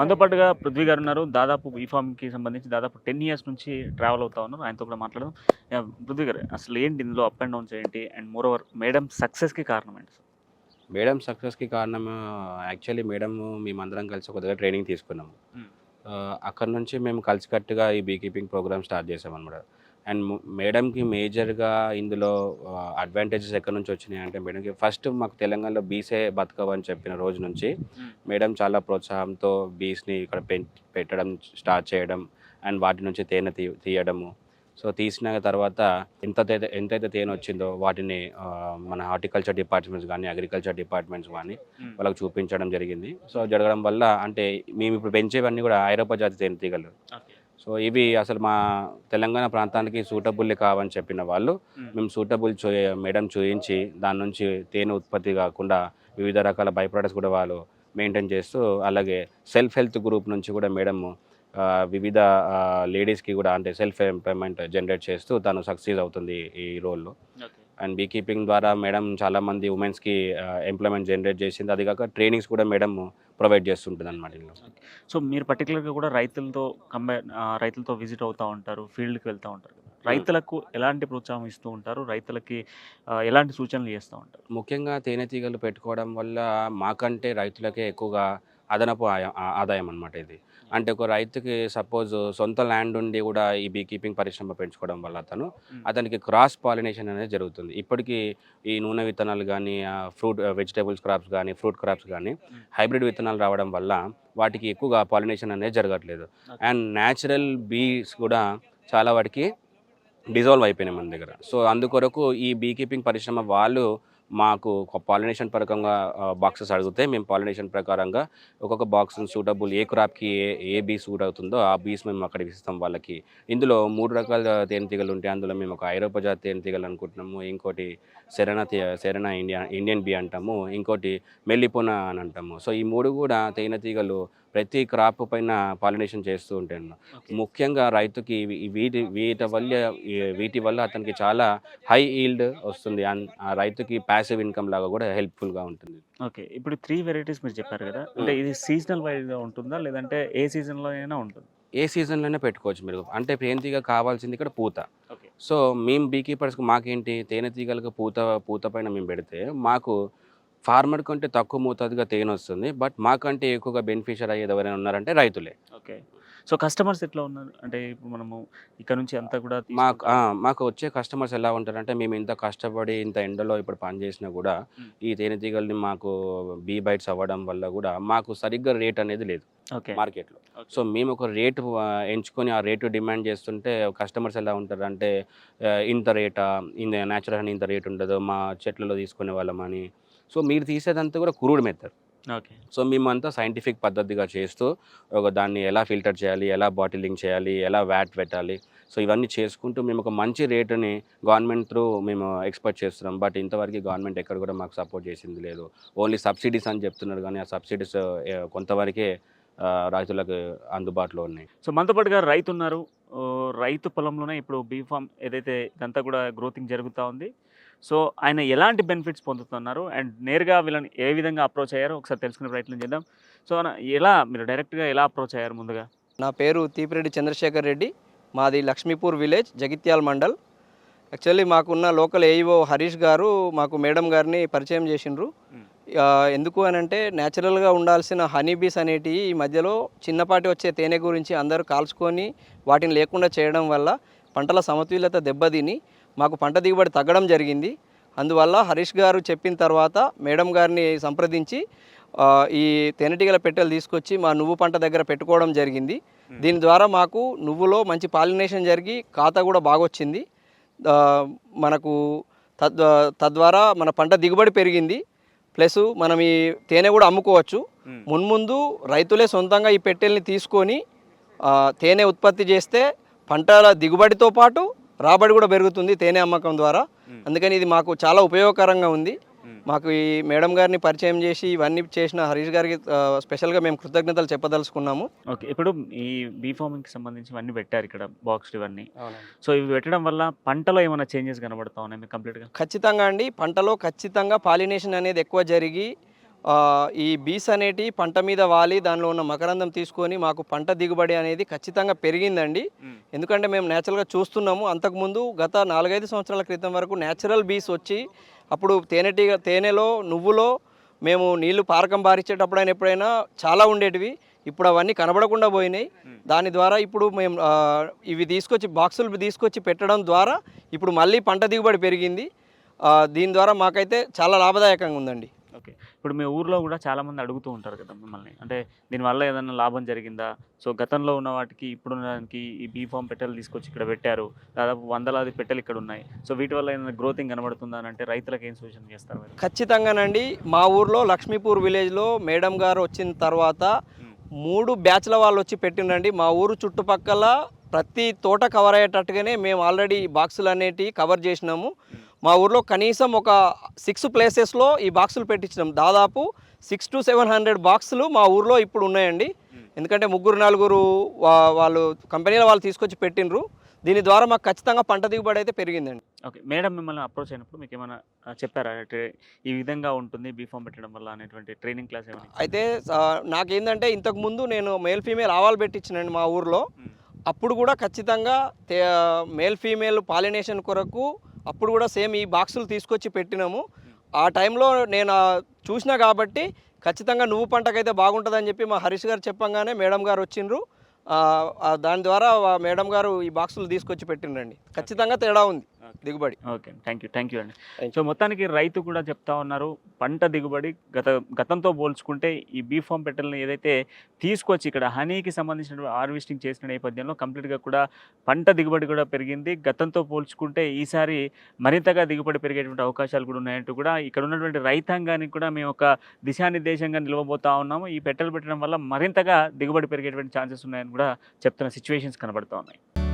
మనతో పాటుగా పృథ్వీ గారు ఉన్నారు. దాదాపు ఈ కి సంబంధించి దాదాపు టెన్ ఇయర్స్ నుంచి ట్రావెల్ అవుతా ఉన్నారు. ఆయనతో కూడా మాట్లాడదాం. పృథ్వీ గారు అసలు ఏంటి ఇందులో అప్ అండ్ డౌన్స్ ఏంటి? అండ్ మోర్ ఓవర్ మేడం సక్సెస్కి కారణం ఏంటి సార్ మేడం సక్సెస్కి కారణం యాక్చువల్లీ మేడం మేమందరం కలిసి ఒక దగ్గర ట్రైనింగ్ తీసుకున్నాము. Hmm. అక్కడ నుంచి మేము కలిసికట్టుగా ఈ బీ కీపింగ్ ప్రోగ్రామ్ స్టార్ట్ చేసామన్నమాట. అండ్ మేడంకి మేజర్గా ఇందులో అడ్వాంటేజెస్ ఎక్కడి నుంచి వచ్చినాయి అంటే మేడంకి ఫస్ట్ మాకు తెలంగాణలో బీసే బతకవని చెప్పిన రోజు నుంచి. మేడం చాలా ప్రోత్సాహంతో బీస్ని ఇక్కడ పెట్టడం స్టార్ట్ చేయడం అండ్ వాటి నుంచి తేనె తీ తీయడము సో తీసిన తర్వాత ఎంత ఎంతైతే తేనె వచ్చిందో వాటిని మన హార్టికల్చర్ డిపార్ట్మెంట్స్ కానీ అగ్రికల్చర్ డిపార్ట్మెంట్స్ కానీ. వాళ్ళకి చూపించడం జరిగింది సో జరగడం వల్ల అంటే మేము ఇప్పుడు పెంచేవన్నీ కూడా ఐరోపా జాతి తేనె తీగలు సో ఇవి అసలు మా తెలంగాణ ప్రాంతానికి సూటబుల్ కావని చెప్పిన వాళ్ళు. మేము. సూటబుల్ చూ మేడం చూయించి దాని నుంచి తేనె ఉత్పత్తి కాకుండా వివిధ రకాల బై ప్రొడక్ట్స్ కూడా వాళ్ళు మెయింటైన్ చేస్తూ అలాగే సెల్ఫ్ హెల్త్ గ్రూప్ నుంచి కూడా మేడం వివిధ లేడీస్కి కూడా అంటే సెల్ఫ్ ఎంప్లాయ్మెంట్ జనరేట్ చేస్తూ తను సక్సీడ్ అవుతుంది ఈ రోల్లో. అండ్ బీ కీపింగ్ ద్వారా మేడం చాలామంది ఉమెన్స్కి ఎంప్లాయ్మెంట్ జనరేట్ చేసింది. అది కాక ట్రైనింగ్స్ కూడా మేడం ప్రొవైడ్ చేస్తుంటుంది అనమాట సో మీరు పర్టికులర్గా కూడా రైతులతో కంబైన్ రైతులతో విజిట్ అవుతూ ఉంటారు ఫీల్డ్కి వెళ్తూ ఉంటారు రైతులకు ఎలాంటి ప్రోత్సాహం ఇస్తూ ఉంటారు? రైతులకి ఎలాంటి సూచనలు చేస్తూ ఉంటారు? ముఖ్యంగా తేనెటీగలు పెట్టుకోవడం వల్ల మాకంటే రైతులకే ఎక్కువగా అదనపు ఆదాయం అనమాట ఇది అంటే ఒక రైతుకి సపోజ్ సొంత ల్యాండ్ ఉండి కూడా ఈ బీ కీపింగ్ పరిశ్రమ పెంచుకోవడం వల్ల అతను. అతనికి క్రాస్ పాలినేషన్ అనేది జరుగుతుంది ఇప్పటికీ ఈ నూనె విత్తనాలు కానీ ఫ్రూట్ వెజిటేబుల్స్ క్రాప్స్ కానీ ఫ్రూట్ క్రాప్స్ కానీ. హైబ్రిడ్ విత్తనాలు రావడం వల్ల వాటికి ఎక్కువగా పాలినేషన్ అనేది జరగట్లేదు. అండ్ న్యాచురల్ బీస్ కూడా చాలా వాటికి డిజాల్వ్ అయిపోయినాయి మన దగ్గర సో అందుకొరకు ఈ బీ కీపింగ్ పరిశ్రమ వాళ్ళు మాకు పాలినేషన్ పరకంగా బాక్సెస్ అడిగితే మేము పాలినేషన్ ప్రకారంగా ఒక్కొక్క బాక్స్ సూటబుల్ ఏ క్రాప్కి ఏ ఏ బీ సూట్ అవుతుందో ఆ బీస్ మేము అక్కడ ఇస్తాం వాళ్ళకి. ఇందులో మూడు రకాల తేనెతీగలు ఉంటాయి. అందులో మేము ఒక ఐరోపా జాతి తేనెతీగలు అనుకుంటున్నాము. ఇంకోటి సెరెనా సెరెనా ఇండియా ఇండియన్ బీ అంటాము. ఇంకోటి మెల్లిపోనా అని అంటాము. సో ఈ మూడు కూడా తేనెతీగలు ప్రతి క్రాప్ పైన పాలినేషన్ చేస్తూ. Okay. ముఖ్యంగా రైతుకి వీటి వీటి వల్ల వీటి వల్ల అతనికి చాలా హై ఈల్డ్ వస్తుంది. ఆ రైతుకి ప్యాసివ్ ఇన్కమ్ లాగా కూడా హెల్ప్ఫుల్గా ఉంటుంది. ఓకే. ఇప్పుడు త్రీ వెరైటీస్ మీరు చెప్పారు కదా అంటే ఇది సీజనల్ వైజ్గా ఉంటుందా? లేదంటే ఏ సీజన్లో అయినా ఉంటుంది? ఏ సీజన్లోనే పెట్టుకోవచ్చు మీరు. అంటే తేనెటీగ కావాల్సింది ఇక్కడ పూత. సో మేము బీ కీపర్స్కి మాకేంటి తేనెటీగలకు పూత పూత పైన మేము పెడితే మాకు ఫార్మర్ కంటే తక్కువ మోతాదుగా తేనె వస్తుంది బట్ మాకంటే ఎక్కువగా బెనిఫిషియర్ అయ్యేది ఎవరైనా ఉన్నారంటే రైతులే. ఓకే. సో కస్టమర్స్ ఎట్లా ఉన్నారు? అంటే ఇప్పుడు మనము ఇక్కడ నుంచి అంతా కూడా మాకు మాకు వచ్చే కస్టమర్స్ ఎలా ఉంటారంటే మేము ఇంత కష్టపడి ఇంత ఎండలో ఇప్పుడు పని చేసినా కూడా. ఈ తేనెటీగల్ని మాకు బీ బైట్స్ అవ్వడం వల్ల కూడా మాకు సరిగ్గా రేట్ అనేది లేదు ఓకే. మార్కెట్లో. సో మేము ఒక రేటు ఎంచుకొని ఆ రేటు డిమాండ్ చేస్తుంటే కస్టమర్స్ ఎలా ఉంటారు అంటే ఇంత రేటా? ఇంత న్యాచురల్ అని ఇంత రేట్ ఉండదు మా చెట్లలో తీసుకునే వాళ్ళమని. సో మీరు తీసేదంతా కూడా కురుడు మెత్తరు ఓకే. సో మేమంతా సైంటిఫిక్ పద్ధతిగా చేస్తూ ఒక దాన్ని ఎలా ఫిల్టర్ చేయాలి ఎలా బాటిలింగ్ చేయాలి ఎలా వ్యాట్ పెట్టాలి. సో ఇవన్నీ చేసుకుంటూ మేము ఒక మంచి రేటుని గవర్నమెంట్ త్రూ మేము ఎక్స్పెక్ట్ చేస్తున్నాం. బట్ ఇంతవరకు గవర్నమెంట్ ఎక్కడ కూడా మాకు సపోర్ట్ చేసింది లేదు. ఓన్లీ సబ్సిడీస్ అని చెప్తున్నారు కానీ ఆ సబ్సిడీస్ కొంతవరకే రైతులకు అందుబాటులో ఉన్నాయి. సో మనతో పాటుగా రైతు ఉన్నారు రైతు పొలంలోనే ఇప్పుడు బీ ఫామ్ ఏదైతే ఇదంతా కూడా గ్రోతింగ్ జరుగుతూ ఉంది. సో ఆయన ఎలాంటి బెనిఫిట్స్ పొందుతున్నారు? అండ్ నేరుగా వీళ్ళని ఏ విధంగా అప్రోచ్ అయ్యారో ఒకసారి తెలుసుకునే ప్రయత్నం చేద్దాం. సో ఎలా మీరు డైరెక్ట్గా ఎలా అప్రోచ్ అయ్యారు ముందుగా? నా పేరు తీపిరెడ్డి చంద్రశేఖర్ రెడ్డి. మాది లక్ష్మీపూర్ విలేజ్ జగిత్యాల మండల్. యాక్చువల్లీ మాకున్న లోకల్ ఏఈఓ హరీష్ గారు మాకు మేడం గారిని పరిచయం చేసిండ్రు. ఎందుకు అని అంటే న్యాచురల్గా ఉండాల్సిన హనీ బీస్ అనేటివి ఈ మధ్యలో చిన్నపాటి వచ్చే తేనె గురించి అందరూ కాల్చుకొని వాటిని లేకుండా చేయడం వల్ల పంటల సమతుల్యత దెబ్బతిని మాకు పంట దిగుబడి తగ్గడం జరిగింది. అందువల్ల హరీష్ గారు చెప్పిన తర్వాత మేడం గారిని సంప్రదించి ఈ తేనెటీగల పెట్టెలు తీసుకొచ్చి మా నువ్వు పంట దగ్గర పెట్టుకోవడం జరిగింది. దీని ద్వారా మాకు నువ్వులో మంచి పాలినేషన్ జరిగి ఖాతా కూడా బాగొచ్చింది. మనకు తద్ తద్వారా మన పంట దిగుబడి పెరిగింది. ప్లస్ మనం ఈ తేనె కూడా అమ్ముకోవచ్చు. మున్ముందు రైతులే సొంతంగా ఈ పెట్టెల్ని తీసుకొని తేనె ఉత్పత్తి చేస్తే పంటల దిగుబడితో పాటు రాబడి కూడా పెరుగుతుంది తేనె అమ్మకం ద్వారా. అందుకని ఇది మాకు చాలా ఉపయోగకరంగా ఉంది. మాకు ఈ మేడం గారిని పరిచయం చేసి ఇవన్నీ చేసిన హరీష్ గారికి స్పెషల్గా మేము కృతజ్ఞతలు చెప్పదలుచుకున్నాము. ఓకే ఇప్పుడు ఈ బీ ఫార్మింగ్కి సంబంధించి ఇవన్నీ పెట్టారు ఇక్కడ బాక్స్ ఇవన్నీ. సో ఇవి పెట్టడం వల్ల పంటలో ఏమైనా చేంజెస్ కనబడతా ఉన్నాయి కంప్లీట్గా? ఖచ్చితంగా అండి పంటలో ఖచ్చితంగా పాలినేషన్ అనేది ఎక్కువ జరిగి ఈ బీస్ అనేటి పంట మీద వాలి దానిలో ఉన్న మకరందం తీసుకొని మాకు పంట దిగుబడి అనేది ఖచ్చితంగా పెరిగిందండి. ఎందుకంటే మేము న్యాచురల్గా చూస్తున్నాము. అంతకుముందు గత నాలుగైదు సంవత్సరాల క్రితం వరకు న్యాచురల్ బీస్ వచ్చి అప్పుడు తేనెటీగ తేనెలో నువ్వులో మేము నీళ్ళు పారకం బారిచ్చేటప్పుడైనా ఎప్పుడైనా చాలా ఉండేటివి. ఇప్పుడు అవన్నీ కనబడకుండా పోయినాయి. దాని ద్వారా ఇప్పుడు మేము ఇవి తీసుకొచ్చి బాక్సులు తీసుకొచ్చి పెట్టడం ద్వారా ఇప్పుడు మళ్ళీ పంట దిగుబడి పెరిగింది. దీని ద్వారా మాకైతే చాలా లాభదాయకంగా ఉందండి. ఓకే. ఇప్పుడు మీ ఊర్లో కూడా చాలా మంది అడుగుతూ ఉంటారు కదా మిమ్మల్ని. అంటే దీనివల్ల ఏదైనా లాభం జరిగిందా? సో గతంలో ఉన్న వాటికి ఇప్పుడున్న దానికి ఈ బీ ఫామ్ పెట్టెలు తీసుకొచ్చి ఇక్కడ పెట్టారు. దాదాపు వందలాది పెట్టెలు ఇక్కడ ఉన్నాయి. సో వీటి వల్ల ఏదైనా గ్రోతింగ్ కనబడుతుందా అని అంటే రైతులకు ఏం సూచన చేస్తారు ఖచ్చితంగానండి. మా ఊర్లో లక్ష్మీపూర్ విలేజ్లో మేడం గారు వచ్చిన తర్వాత. మూడు బ్యాచ్ల వాళ్ళు వచ్చి పెట్టిండండి మా ఊరు చుట్టుపక్కల ప్రతి తోట కవర్ అయ్యేటట్టుగానే మేము ఆల్రెడీ బాక్సులు అనేటివి కవర్ చేసినాము. మా ఊర్లో కనీసం ఒక సిక్స్ ప్లేసెస్లో ఈ బాక్సులు పెట్టించినాం. దాదాపు సిక్స్ టు సెవెన్ హండ్రెడ్ బాక్సులు మా ఊర్లో ఇప్పుడు ఉన్నాయండి. ఎందుకంటే ముగ్గురు నలుగురు వాళ్ళు కంపెనీల వాళ్ళు తీసుకొచ్చి పెట్టిండ్రు. దీని ద్వారా మాకు ఖచ్చితంగా పంట దిగుబడి అయితే పెరిగిందండి. ఓకే. మేడం మిమ్మల్ని అప్రోచ్ అయినప్పుడు మీకు ఏమైనా చెప్పారా? అంటే ఈ విధంగా ఉంటుంది బీ ఫామ్ పెట్టడం వల్ల అనేటువంటి ట్రైనింగ్ క్లాస్ ఏమైనా అయితే ఆ, నాకేందంటే ఇంతకు ముందు నేను మేల్ ఫీమేల్ ఆవాలు పెట్టించినండి మా ఊర్లో. అప్పుడు కూడా ఖచ్చితంగా మేల్ ఫీమేల్ పాలినేషన్ కొరకు అప్పుడు కూడా సేమ్ ఈ బాక్సులు తీసుకొచ్చి పెట్టినాము. ఆ టైంలో నేను చూసినా కాబట్టి ఖచ్చితంగా నువ్వు పంటకైతే బాగుంటుందని చెప్పి మా హరీష్ గారు చెప్పంగానే మేడం గారు వచ్చిండ్రు. దాని ద్వారా మేడం గారు ఈ బాక్సులు తీసుకొచ్చి పెట్టిండ్రండి. ఖచ్చితంగా తేడా ఉంది. దిగుబడి. Okay thank you thank you అండి సో మొత్తానికి రైతు కూడా చెప్తా ఉన్నారు పంట దిగుబడి గత గతంతో పోల్చుకుంటే ఈ బీ ఫామ్ పెట్టెలను ఏదైతే తీసుకొచ్చి ఇక్కడ హనీకి సంబంధించిన హార్వెస్టింగ్ చేసిన నేపథ్యంలో కంప్లీట్గా కూడా పంట దిగుబడి కూడా పెరిగింది. గతంతో పోల్చుకుంటే ఈసారి మరింతగా దిగుబడి పెరిగేటువంటి అవకాశాలు కూడా ఉన్నాయంటూ కూడా ఇక్కడ ఉన్నటువంటి రైతాంగానికి కూడా మేము ఒక దిశానిర్దేశంగా నిలవబోతా ఉన్నాము. ఈ పెట్టెలు పెట్టడం వల్ల మరింతగా దిగుబడి పెరిగేటువంటి ఛాన్సెస్ ఉన్నాయని కూడా చెప్తున్న సిచ్యువేషన్స్ కనబడుతూ ఉన్నాయి.